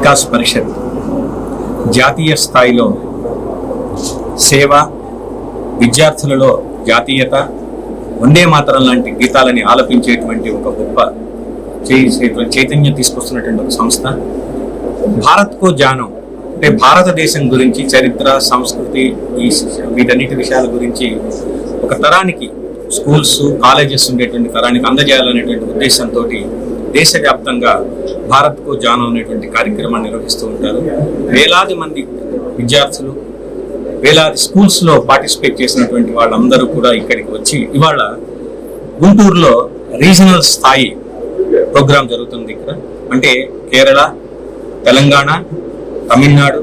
వికాస్ పరిషత్ జాతీయ స్థాయిలో సేవ విద్యార్థులలో జాతీయత వందే మాతరం లాంటి గీతాలని ఆలపించేటువంటి ఒక గొప్ప చేసేటువంటి చైతన్యం తీసుకొస్తున్నటువంటి ఒక సంస్థ. భారత్ కో జానం అంటే భారతదేశం గురించి చరిత్ర సంస్కృతి ఈ వీటన్నిటి విషయాల గురించి ఒక తరానికి స్కూల్స్ కాలేజెస్ ఉండేటువంటి తరానికి అందజేయాలనేటువంటి ఉద్దేశంతో దేశవ్యాప్తంగా భారత్కు జానం అనేటువంటి కార్యక్రమాన్ని నిర్వహిస్తూ ఉంటారు. వేలాది మంది విద్యార్థులు వేలాది స్కూల్స్లో పార్టిసిపేట్ చేసినటువంటి వాళ్ళందరూ కూడా ఇక్కడికి వచ్చి ఇవాళ గుంటూరులో రీజనల్ స్థాయి ప్రోగ్రాం జరుగుతుంది ఇక్కడ. అంటే కేరళ తెలంగాణ తమిళనాడు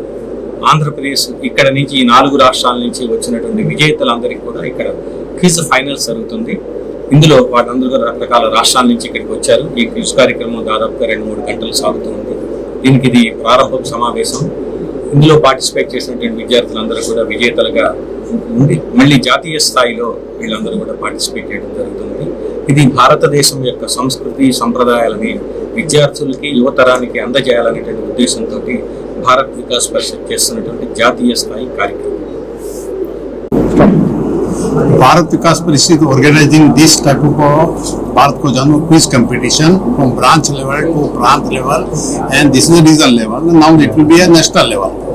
ఆంధ్రప్రదేశ్ ఇక్కడ నుంచి ఈ నాలుగు రాష్ట్రాల నుంచి వచ్చినటువంటి విజేతలందరికీ కూడా ఇక్కడ క్విజ్ ఫైనల్స్ జరుగుతుంది. ఇందులో వాళ్ళందరూ రకరకాల రాష్ట్రాల నుంచి ఇక్కడికి వచ్చారు. ఈ క్విజ్ కార్యక్రమం దాదాపుగా రెండు మూడు గంటలు సాగుతుంది దీనికి ఇది ప్రారంభ సమావేశం. ఇందులో పార్టిసిపేట్ చేసినటువంటి విద్యార్థులందరూ కూడా విజేతలుగా ఉంది మళ్ళీ జాతీయ స్థాయిలో వీళ్ళందరూ కూడా పార్టిసిపేట్ చేయడం జరుగుతుంది. ఇది భారతదేశం యొక్క సంస్కృతి సంప్రదాయాలని విద్యార్థులకి యువతరానికి అందజేయాలనేటువంటి ఉద్దేశంతో భారత్ వికాస్ పరిషత్ చేస్తున్నటువంటి జాతీయ స్థాయి కార్యక్రమం. Bharat Vikas Parishad organising this type of Bharat को जानो quiz competition from branch level to प्रांत level and this is region level now it will be a national level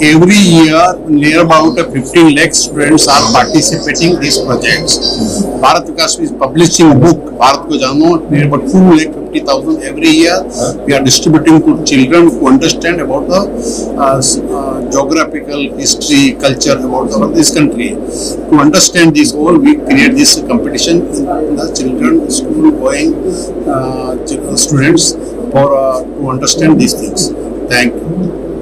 every year near about 15 lakh students are participating these projects Bharat Vikas is publishing book Bharat Ko Jano about 2 lakh 50,000 every year. We are distributing to children who understand about the uh, uh, geographical history, culture about this country. To understand this all, we create this competition in the children school going uh, students for uh, to understand these things. Thank you.